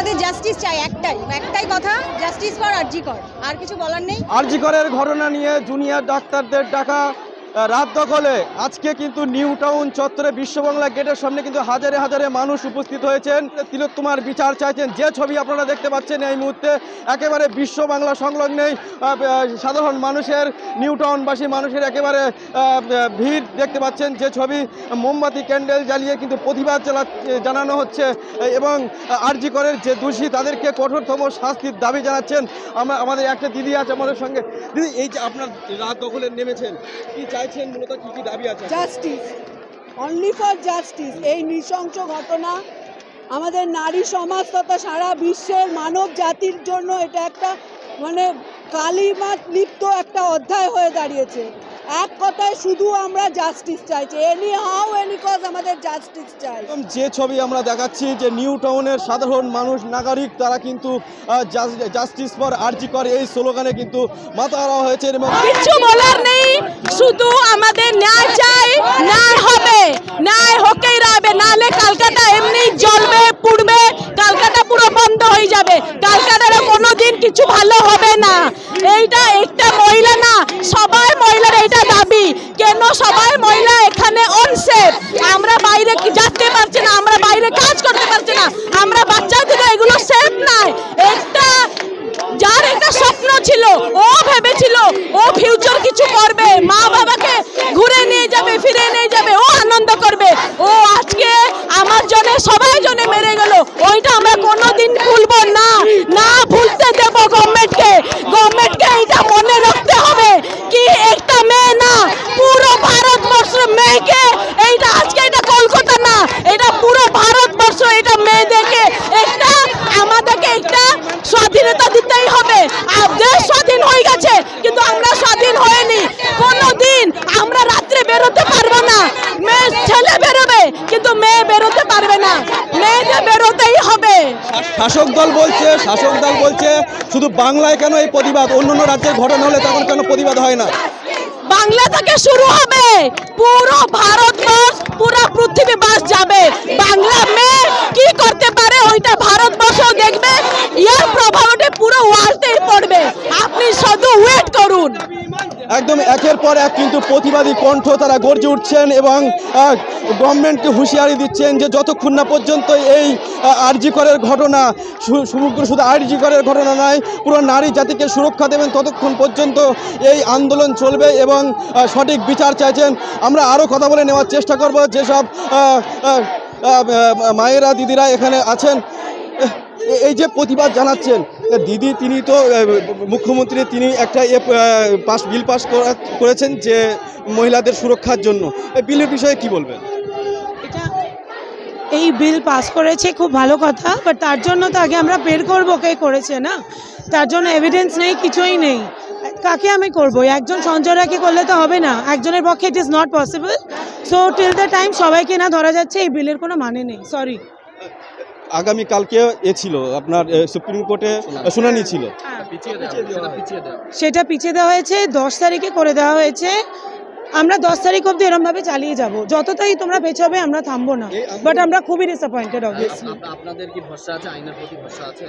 আমাদের জাস্টিস চাই, একটাই। একটাই কথা জাস্টিস ফর আরজি কর। আর কিছু বলার নেই? আরজিকরের ঘটনা নিয়ে জুনিয়র ডাক্তারদের ডাকা রাত দখলে। আজকে কিন্তু নিউ টাউন চত্বরে বিশ্ববাংলা গেটের সামনে কিন্তু হাজারে হাজারে মানুষ উপস্থিত হয়েছেন। তিলোত্তমার বিচার চাইছেন। যে ছবি আপনারা দেখতে পাচ্ছেন এই মুহূর্তে একেবারে বিশ্ব বাংলা আহ, সাধারণ মানুষের নিউ টাউনবাসী মানুষের একেবারে ভিড় দেখতে পাচ্ছেন। যে ছবি মোমবাতি ক্যান্ডেল জ্বালিয়ে কিন্তু প্রতিবাদ জানানো হচ্ছে। এবং আরজি করের যে দোষী তাদেরকে কঠোরতম শাস্তির দাবি জানাচ্ছেন। আমরা আমাদের একটা দিদি আছে আমাদের সঙ্গে। দিদি এই যে আপনার রাত দখলে নেমেছেন কি চাইছেন মূলত কি কি দাবি আছে? জাস্টিস অনলি ফর জাস্টিস এই নৃশংস ঘটনা আমাদের নারী সমাজ তথা সারা বিশ্বের মানব জাতির জন্য এটা একটা মানে কালিমা লিপ্ত একটা অধ্যায় হয়ে দাঁড়িয়েছে। এক কথায় শুধু আমরা জাস্টিস চাইছি এনি হাউ এনি কজ আমাদের জাস্টিস চাই। একদম যে ছবি আমরা দেখাচ্ছি যে নিউ টাউনের সাধারণ মানুষ নাগরিক তারা কিন্তু জাস্টিস ফর আরজি করে এই স্লোগানে কিন্তু মাথা হয়েছে। এবং কিছু বলার নেই শুধু আমাদের ন্যায় চাই ন্যায় হবে ন্যায় হকেই রাখবে নাহলে কালকাটা এমনি জ্বলবে পুড়বে কালকাটা পুরো বন্ধ হয়ে যাবে কালকাটার কোনোদিন কিছু ভালো হবে না। এইটা একটা মহিলা না সবাই মহিলার এইটা দাবি কেন সবাই মহিলা এখানে অনসেফ আমরা বাইরে যেতে পারছি না, আমরা বাইরে কাজ করতে পারছি না। আমরা বাচ্চাদের এগুলো সেফ নাই। একটা, যার একটা স্বপ্ন ছিল, ও ভেবেছিল, ও ফিউচার কিছু করবে। মা বাবাকে ঘুরে নিয়ে যাবে, ফিরে নিয়ে যাবে, ও আনন্দ করবে। ও আজকে আমার জন্য সবাই জন্য মেরে গেল। ওইটা আমরা কোনোদিন ভুলবো না। না ভুলতে দেব গভর্নমেন্টকে গভর্নমেন্টকে এটা মনে রাখতে হবে কি একটা মেয়ে না পুরো ভারতবর্ষের মেয়েকে এইটা আজকে এটা কলকাতা না এটা পুরো ভারতবর্ষ এটা মেয়েদেরকে একটা আমাদেরকে একটা স্বাধীনতা দিতেই হবে আর দেশ স্বাধীন হয়ে গেছে কিন্তু আমরা স্বাধীন হয়নি কোনোদিন আমরা রাত্রে বেরোতে পারব না মেয়ে ছেলে বেরোবে কিন্তু মেয়ে বেরোতে পারবে না মেয়েদের বেরোতেই হবে শাসক দল বলছে, শাসক দল বলছে, শুধু বাংলায় কেন এই প্রতিবাদ? অন্য অন্য রাজ্যের ঘটনা হলে তখন কেন প্রতিবাদ হয় না? বাংলা থেকে শুরু হবে। পুরো ভারতবর্ষ, পুরো পৃথিবী বাস যাবে। বাংলা মেয়ে কি করতে পারে ওইটা ভারতবর্ষ দেখবে। ইয়ার প্রভাবটা পুরো ওয়ার্ল্ডেই পড়বে। আপনি শুধু ওয়েট করুন। একদম একের পর এক কিন্তু প্রতিবাদী কণ্ঠ তারা গর্জে উঠছেন এবং গভর্নমেন্টকে হুঁশিয়ারি দিচ্ছেন যে যতক্ষণ না পর্যন্ত এই আরজি করের ঘটনা সমগ্র শুধু আরজি করের ঘটনা নয়, পুরো নারী জাতিকে সুরক্ষা দেবেন, ততক্ষণ পর্যন্ত এই আন্দোলন চলবে এবং সঠিক বিচার চাইছেন। আমরা আরও কথা বলে নেওয়ার চেষ্টা করব যেসব মায়েরা, দিদিরা এখানে আছেন। এই যে প্রতিবাদ জানাচ্ছেন দিদি, তিনি তো মুখ্যমন্ত্রী, তিনি একটা এ পাস, বিল পাস করেছেন যে মহিলাদের সুরক্ষার জন্য। এই বিলের বিষয়ে কি বলবেন? এই বিল পাস করেছে খুব ভালো কথা বাট তার জন্য তো আগে আমরা বের করব কে করেছে, না? তার জন্য এভিডেন্স নেই, কিছুই নেই। কাকে আমি করব? একজন সঞ্জয়রাকে করলে তো হবে না। একজনের পক্ষে it is not possible so till the time সবাইকে না ধরা যাচ্ছে, এই বিলের কোনো মানে নেই। সরি আগামী কালকে এ ছিল আপনার সুপ্রিম কোর্টে শুনানি ছিল। সেটা পিছিয়ে দেওয়া হয়েছে। দশ তারিখে করে দেওয়া হয়েছে। আমরা দশ তারিখ অবধি এরমভাবে চালিয়ে যাব। যতটাই তোমরা পেছাবে আমরা থামবো না। বাট আমরা খুবই ডিসঅ্যাপয়েন্টেড অবভিয়াসলি আপনাদের কি ভরসা আছে? আইনের প্রতি ভরসা আছে?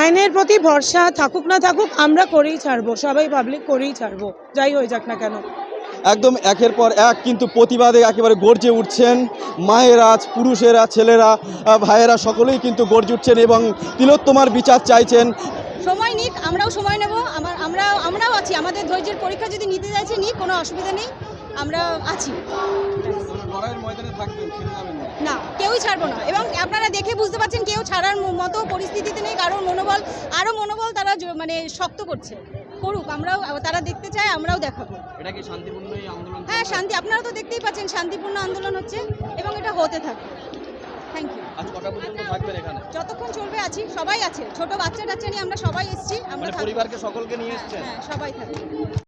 আইনের প্রতি ভরসা থাকুক না থাকুক আমরা করেই ছাড়বো। সবাই পাবলিক করেই ছাড়বো। যাই হয়ে যাক না কেন। একদম একের পর এক কিন্তু প্রতিবাদে একেবারে গর্জে উঠছেন মায়েরা, পুরুষেরা, ছেলেরা ভাইয়েরা সকলেই কিন্তু গর্জে উঠছেন এবং তিলোত্তমার বিচার চাইছেন। সময় নিক, আমরাও সময় নেব, আমার আমরা আমরাও আছি। আমাদের ধৈর্যের পরীক্ষা যদি নিতে চাইছে নিক, কোনো অসুবিধা নেই, আমরা আছি। না, কেউই ছাড়বো না। এবং আপনারা দেখে বুঝতে পারছেন, কেউ ছাড়ার মতো পরিস্থিতিতে নেই কারণ মনোবল আরও মনোবল তারা মানে শক্ত করছে। করুক আমরাও তারা দেখতে চায় আমরাও দেখাবো। এটা কি শান্তিপূর্ণ আন্দোলন হ্যাঁ শান্তি আপনারা তো দেখতেই পাচ্ছেন শান্তিপূর্ণ আন্দোলন হচ্ছে এবং এটা হতে থাকবে। থ্যাংক ইউ যতক্ষণ চলবে আছি সবাই আছে। ছোট বাচ্চা টাচ্চা নিয়ে আমরা সবাই এসেছি আমরা মানে পরিবারকে সকলকে নিয়ে এসছি হ্যাঁ সবাই থাকবে।